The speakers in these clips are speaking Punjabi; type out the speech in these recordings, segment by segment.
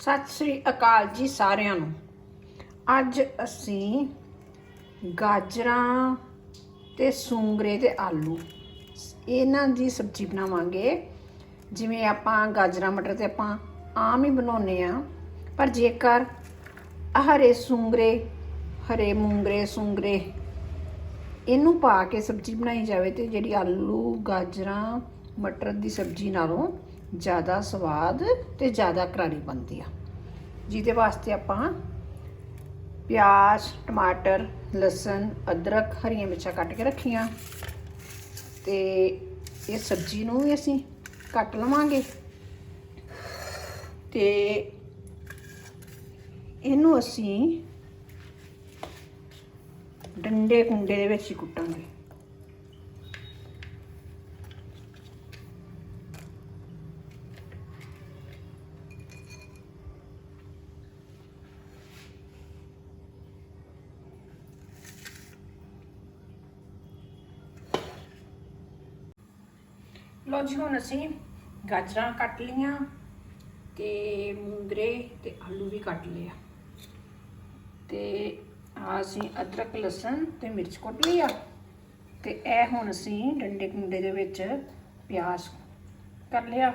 ਸਤਿ ਸ੍ਰੀ ਅਕਾਲ ਜੀ ਸਾਰਿਆਂ ਨੂੰ। ਅੱਜ ਅਸੀਂ ਗਾਜਰਾਂ ਤੇ ਸੂੰਗਰੇ ਤੇ ਆਲੂ, ਇਹਨਾਂ ਦੀ ਸਬਜ਼ੀ ਬਣਾਵਾਂਗੇ। ਜਿਵੇਂ ਆਪਾਂ ਗਾਜਰਾਂ, ਮਟਰ ਤੇ ਆਪਾਂ ਆਮ ਹੀ ਬਣਾਉਨੇ ਆ ਪਰ ਜੇਕਰ ਹਰੇ ਸੂੰਗਰੇ, ਹਰੇ ਮੂੰਗਰੇ, ਸੂੰਗਰੇ ਇਹਨੂੰ ਪਾ ਕੇ ਸਬਜ਼ੀ ਬਣਾਈ ਜਾਵੇ ਤੇ ਜਿਹੜੀ ਆਲੂ, ਗਾਜਰਾਂ, ਮਟਰ ਦੀ ਸਬਜ਼ੀ ਨਾਲੋਂ ਜ਼ਿਆਦਾ ਸਵਾਦ ਤੇ ਜ਼ਿਆਦਾ ਕਰਾਰੀ ਬਣਦੀ ਆ। ਜਿਹਦੇ ਵਾਸਤੇ ਆਪਾਂ ਪਿਆਜ਼, ਟਮਾਟਰ, ਲਸਣ, ਅਦਰਕ, ਹਰੀਆਂ ਮਿਰਚਾਂ ਕੱਟ ਕੇ ਰੱਖੀਆਂ। ਤੇ ਇਹ ਸਬਜ਼ੀ ਨੂੰ ਵੀ ਅਸੀਂ ਕੱਟ ਲਵਾਂਗੇ। ਤੇ ਇਹਨੂੰ ਅਸੀਂ ਡੰਡੇ ਕੁੰਡੇ ਦੇ ਵਿੱਚ ਹੀ ਕੁੱਟਾਂਗੇ। ਲੋ ਜੀ, ਹੁਣ ਅਸੀਂ ਗਾਜਰਾਂ ਕੱਟ ਲੀਆਂ ਤੇ ਮੂੰਗਰੇ ਤੇ ਆਲੂ ਵੀ ਕੱਟ ਲਿਆ ਤੇ ਆ ਅਸੀਂ ਅਦਰਕ, ਲਸਣ ਤੇ ਮਿਰਚ ਕੁੱਟ ਲਿਆ ਤੇ ਇਹ ਹੁਣ ਅਸੀਂ ਡੰਡੇ ਕੁੰਡੇ ਦੇ ਵਿੱਚ ਪਿਆਜ਼ ਕਰ ਲਿਆ।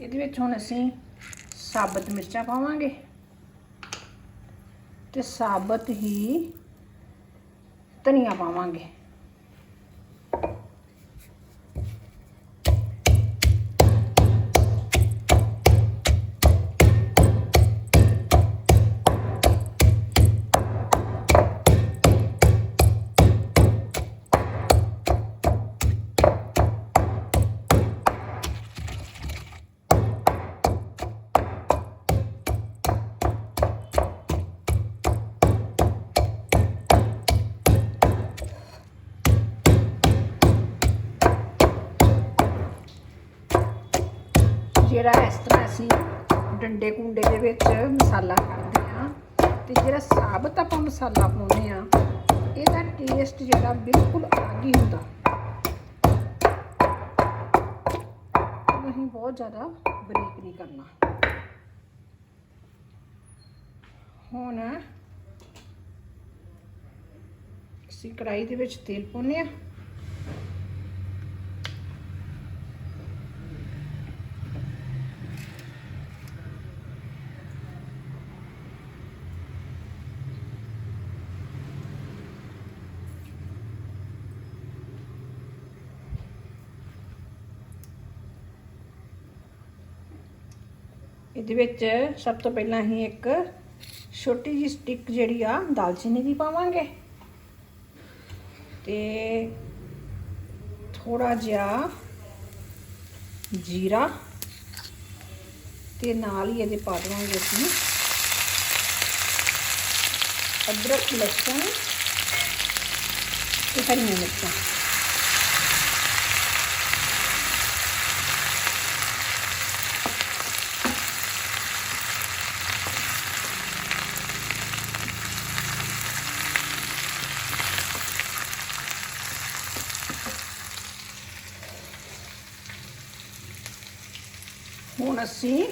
ਇਹਦੇ ਵਿੱਚ ਹੁਣ ਅਸੀਂ ਸਾਬਤ ਮਿਰਚਾਂ ਪਾਵਾਂਗੇ। ਤੇ ਸਾਬਤ ਹੀ ਧਨੀਆ ਪਾਵਾਂਗੇ। ਜਿਹੜਾ ਇਸ ਤਰ੍ਹਾਂ ਅਸੀਂ ਡੰਡੇ ਕੁੰਡੇ ਦੇ ਵਿੱਚ ਮਸਾਲਾ ਕਰਦੇ ਆ ਤੇ ਜਿਹੜਾ ਸਾਬਤ ਆਪਾਂ ਮਸਾਲਾ ਪਾਉਂਦੇ ਆ ਇਹਦਾ ਟੇਸਟ ਜਿਹੜਾ ਬਿਲਕੁਲ ਅਲੱਗ ਹੀ ਹੁੰਦਾ। ਨਹੀਂ ਬਹੁਤ ਜ਼ਿਆਦਾ ਬਰੀਕ ਨਹੀਂ ਕਰਨਾ। ਹੁਣ ਅਸੀਂ ਕੜਾਈ ਦੇ ਵਿੱਚ ਤੇਲ ਪਾਉਂਦੇ ਆ ਇਹਦੇ ਵਿੱਚ ਸਭ ਤੋਂ ਪਹਿਲਾਂ ਅਸੀਂ ਇੱਕ ਛੋਟੀ ਜਿਹੀ ਸਟਿਕ ਜਿਹੜੀ ਆ, ਦਾਲਚੀਨੀ ਦੀ ਪਾਵਾਂਗੇ। ਤੇ ਥੋੜਾ ਜਿਹਾ ਜੀਰਾ ਤੇ ਨਾਲ ਹੀ ਇਹਦੇ ਪਾ ਦੇਵਾਂਗੇ ਅਸੀਂ ਅਦਰਕ, ਲਸਣ ਤੇ ਹਰੀਆਂ ਮਿਰਚਾਂ। ਹੁਣ ਅਸੀਂ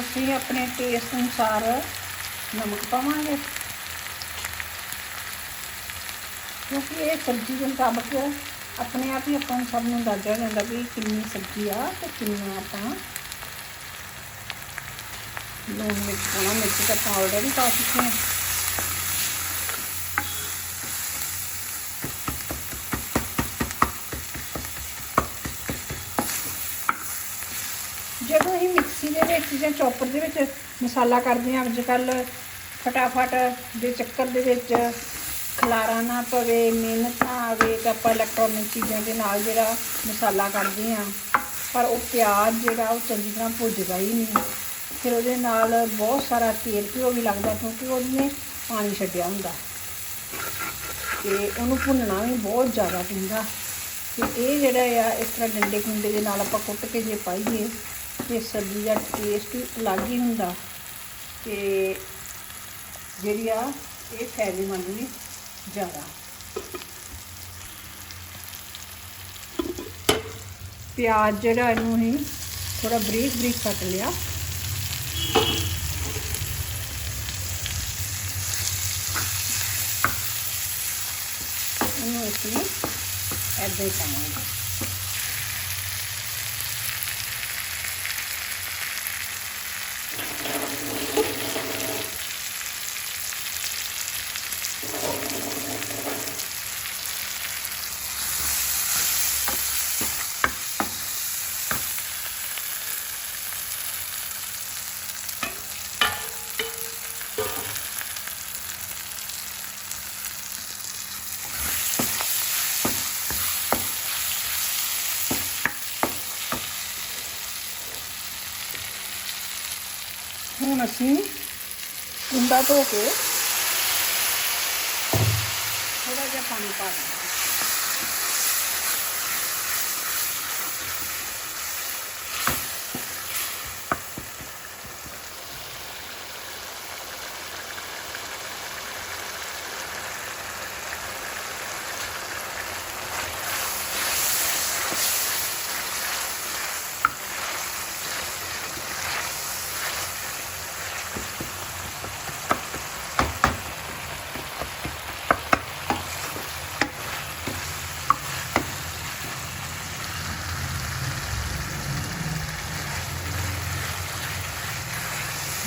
ਅਸੀਂ ਆਪਣੇ ਟੇਸਟ ਅਨੁਸਾਰ ਨਮਕ ਪਾਵਾਂਗੇ। ਕਿਉਂਕਿ ਇਹ ਸਬਜ਼ੀ ਦੇ ਮੁਤਾਬਕ ਆਪਣੇ ਆਪ ਹੀ ਆਪਾਂ ਸਭ ਨੂੰ ਦੱਸਿਆ ਜਾਂਦਾ ਵੀ ਕਿੰਨੀ ਸਬਜ਼ੀ ਆ ਤੇ ਕਿੰਨਾ ਆਪਾਂ ਲੂਣ ਮਿਰਚ ਪਾਉਣਾ। ਮਿਰਚ ਤਾਂ ਆਪਾਂ ਵੀ ਪਾ ਚੁੱਕੇ ਹਾਂ। ਦੇ ਵਿੱਚ ਜਾਂ ਚੌਪਰ ਦੇ ਵਿੱਚ ਮਸਾਲਾ ਕਰਦੇ ਹਾਂ। ਅੱਜ ਕੱਲ ਫਟਾਫਟ ਦੇ ਚੱਕਰ ਦੇ ਵਿੱਚ ਖਲਾਰਾ ਨਾ ਪਵੇ, ਮਿਹਨਤ ਨਾ ਆਵੇ ਤਾਂ ਆਪਾਂ ਇਲੈਕਟ੍ਰੋਨਿਕ ਚੀਜ਼ਾਂ ਦੇ ਨਾਲ ਜਿਹੜਾ ਮਸਾਲਾ ਕਰਦੇ ਹਾਂ। ਪਰ ਉਹ ਪਿਆਜ਼ ਜਿਹੜਾ ਉਹ ਚੰਗੀ ਤਰ੍ਹਾਂ ਭੁੱਜਦਾ ਹੀ ਨਹੀਂ। ਫਿਰ ਉਹਦੇ ਨਾਲ ਬਹੁਤ ਸਾਰਾ ਤੇਲ ਘਿਓ ਵੀ ਲੱਗਦਾ ਕਿਉਂਕਿ ਉਹਨੇ ਪਾਣੀ ਛੱਡਿਆ ਹੁੰਦਾ। ਤੇ ਉਹਨੂੰ ਭੁੰਨਣਾ ਵੀ ਬਹੁਤ ਜ਼ਿਆਦਾ ਪੈਂਦਾ। ਤੇ ਇਹ ਜਿਹੜਾ ਆ, ਇਸ ਤਰ੍ਹਾਂ ਡੰਡੇ ਕੁੰਡੇ ਦੇ ਨਾਲ ਆਪਾਂ ਕੁੱਟ ਕੇ ਜੇ ਪਾਈਏ ਤੇ ਸਬਜ਼ੀ ਦਾ ਟੇਸਟ ਹੀ ਅਲੱਗ ਹੀ ਹੁੰਦਾ ਤੇ ਜਿਹੜੀ ਆ ਇਹ ਫਾਇਦੇਮੰਦ ਵੀ ਜ਼ਿਆਦਾ। ਪਿਆਜ਼ ਜਿਹੜਾ ਇਹਨੂੰ ਹੀ ਥੋੜਾ ਬਰੀਕ ਬਰੀਕ ਕੱਟ ਲਿਆ। ਇਹਨੂੰ ਅਸੀਂ ਐਦਾਂ ਹੀ ਪਾਵਾਂਗੇ ਹੁਣ ਅਸੀਂ ਕੁੰਡਾ ਧੋ ਕੇ ਥੋੜਾ ਜਿਹਾ ਪਾਣੀ ਪਾ ਦਿੰਦੇ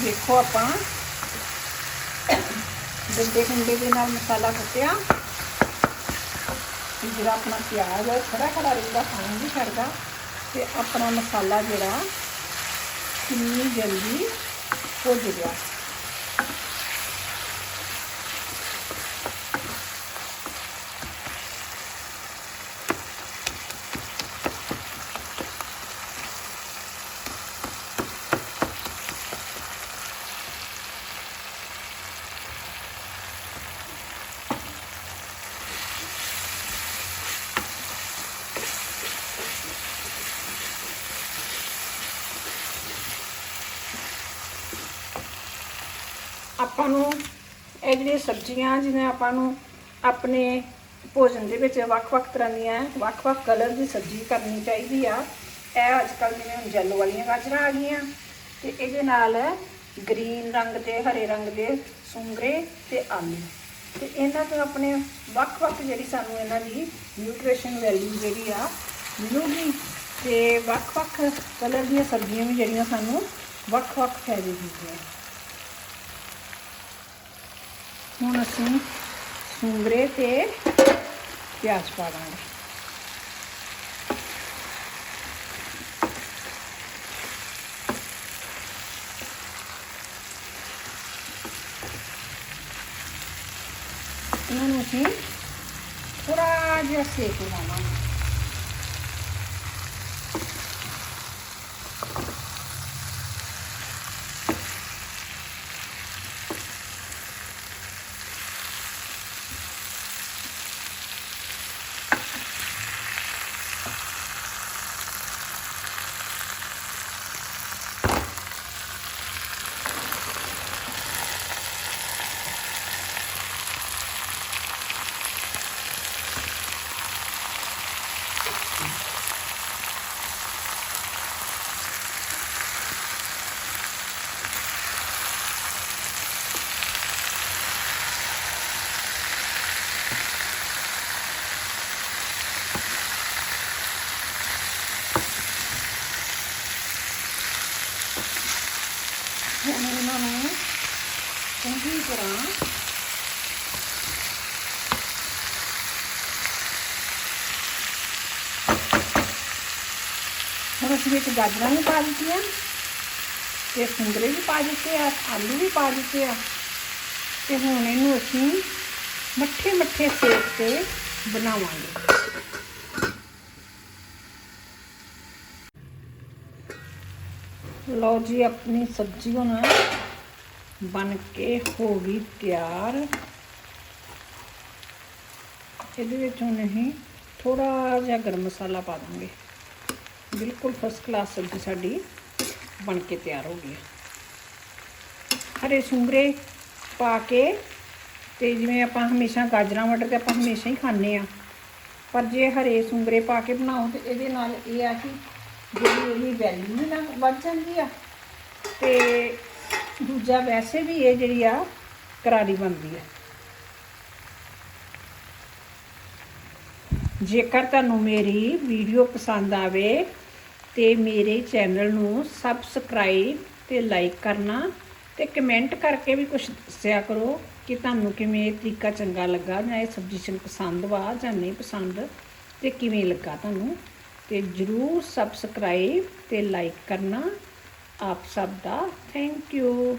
ਦੇਖੋ ਆਪਾਂ। ਗੰਡੇ ਕੁੰਡੇ ਦੇ ਨਾਲ ਮਸਾਲਾ ਕੁੱਟਿਆ। ਤੇ ਜਿਹੜਾ ਆਪਣਾ ਪਿਆਜ਼ ਹੈ, ਖੜਾ ਖੜਾ ਰਹਿੰਦਾ, ਪਾਣੀ ਨਹੀਂ ਛੱਡਦਾ। ਤੇ ਆਪਣਾ ਮਸਾਲਾ ਜਿਹੜਾ ਕਿੰਨੀ ਜਲਦੀ ਹੋ ਗਿਆ ਆਪਾਂ ਨੂੰ ਇਹ ਜਿਹੜੀਆਂ ਸਬਜ਼ੀਆਂ ਜਿਵੇਂ ਆਪਾਂ ਨੂੰ ਆਪਣੇ ਭੋਜਨ ਦੇ ਵਿੱਚ ਵੱਖ-ਵੱਖ ਤਰ੍ਹਾਂ ਦੀਆਂ, ਵੱਖ-ਵੱਖ ਕਲਰ ਦੀ ਸਬਜ਼ੀ ਕਰਨੀ ਚਾਹੀਦੀ ਆ। ਇਹ ਅੱਜ ਕੱਲ੍ਹ ਜਿਵੇਂ ਹੁਣ ਜੈਲੋ ਵਾਲੀਆਂ ਗਾਜਰਾਂ ਆ ਗਈਆਂ ਤੇ ਇਹਦੇ ਨਾਲ ਗ੍ਰੀਨ ਰੰਗ ਦੇ, ਹਰੇ ਰੰਗ ਦੇ ਸੁੰਗਰੇ ਤੇ ਆਲੂ। ਤੇ ਇਹਨਾਂ ਤੋਂ ਆਪਣੇ ਵੱਖ-ਵੱਖ ਜਿਹੜੀ ਸਾਨੂੰ ਇਹਨਾਂ ਦੀ ਨਿਊਟ੍ਰੀਸ਼ਨ ਵੈਲਿਊ ਜਿਹੜੀ ਆ ਮਿਲੂਗੀ ਤੇ ਵੱਖ-ਵੱਖ ਕਲਰ ਦੀਆਂ ਸਬਜ਼ੀਆਂ ਵੀ ਜਿਹੜੀਆਂ ਸਾਨੂੰ ਵੱਖ-ਵੱਖ ਫਾਇਦੇ ਦਿੰਦੀਆਂ ਹੁਣ ਅਸੀਂ ਸੁੰਗਰੇ ਤੇ ਪਿਆਜ਼ ਪਾ ਦਾਂਗੇ ਇਹਨਾਂ ਨੂੰ ਅਸੀਂ ਥੋੜਾ ਜਿਹਾ ਸੇਕ ਲਵਾਵਾਂਗੇ ਚੰਗੀ ਤਰ੍ਹਾਂ ਹੁਣ ਅਸੀਂ ਵਿੱਚ ਗਾਜਰਾਂ ਵੀ ਪਾ ਦਿੱਤੀਆਂ ਤੇ ਸੁੰਗਰੇ ਵੀ ਪਾ ਦਿੱਤੇ ਆ ਆਲੂ ਵੀ ਪਾ ਦਿੱਤੇ ਆ ਤੇ ਹੁਣ ਇਹਨੂੰ ਅਸੀਂ ਮੱਠੇ ਮੱਠੇ ਸੇਕ ਤੇ ਬਣਾਵਾਂਗੇ ਲਓ ਜੀ ਆਪਣੀ ਸਬਜ਼ੀ ਹੁਣ ਬਣ ਕੇ ਹੋ ਗਈ ਤਿਆਰ। ਇਹਦੇ ਵਿੱਚ ਹੁਣ ਅਸੀਂ ਥੋੜਾ ਜਿਹਾ ਗਰਮ ਮਸਾਲਾ ਪਾ ਦਾਂਗੇ। ਬਿਲਕੁਲ ਫਸਟ ਕਲਾਸ ਸਬਜ਼ੀ ਸਾਡੀ ਬਣ ਕੇ ਤਿਆਰ ਹੋ ਗਈ ਹੈ। ਹਰੇ ਸੁੰਗਰੇ ਪਾ ਕੇ ਤੇ ਜਿਵੇਂ ਆਪਾਂ ਹਮੇਸ਼ਾ ਗਾਜਰਾਂ ਮਟਰ ਤੇ ਆਪਾਂ ਹਮੇਸ਼ਾ ਹੀ ਖਾਂਦੇ ਆ ਪਰ ਜੇ ਹਰੇ ਸੁੰਗਰੇ ਪਾ ਕੇ ਬਣਾਓ ਤੇ ਇਹਦੇ ਨਾਲ ਇਹ ਆ ਕਿ ਜਿਹੜੀ ਇਹਦੀ ਵੈਲਿਊ ਵੀ ਨਾ ਵੱਧ ਜਾਂਦੀ ਆ। ਤੇ ਦੂਜਾ ਵੈਸੇ ਵੀ ਇਹ ਜਿਹੜੀ ਆ, ਕਰਾਰੀ ਬਣਦੀ ਹੈ ਜੇਕਰ ਤੁਹਾਨੂੰ ਮੇਰੀ ਵੀਡੀਓ ਪਸੰਦ ਆਵੇ ਤੇ ਮੇਰੇ ਚੈਨਲ ਨੂੰ ਸਬਸਕ੍ਰਾਈਬ ਤੇ ਲਾਈਕ ਕਰਨਾ ਤੇ ਕਮੈਂਟ ਕਰਕੇ ਵੀ ਕੁਝ ਦੱਸਿਆ ਕਰੋ ਕਿ ਤੁਹਾਨੂੰ ਕਿਵੇਂ ਇਹ ਤਰੀਕਾ ਚੰਗਾ ਲੱਗਾ ਜਾਂ ਇਹ ਸਬਜ਼ੀ ਪਸੰਦ ਵਾ ਜਾਂ ਨਹੀਂ ਪਸੰਦ ਤੇ ਕਿਵੇਂ ਲੱਗਾ ਤੁਹਾਨੂੰ। ਤੇ ਜਰੂਰ ਸਬਸਕ੍ਰਾਈਬ ਤੇ ਲਾਈਕ ਕਰਨਾ ਆਪ ਸਭ ਦਾ ਥੈਂਕ ਯੂ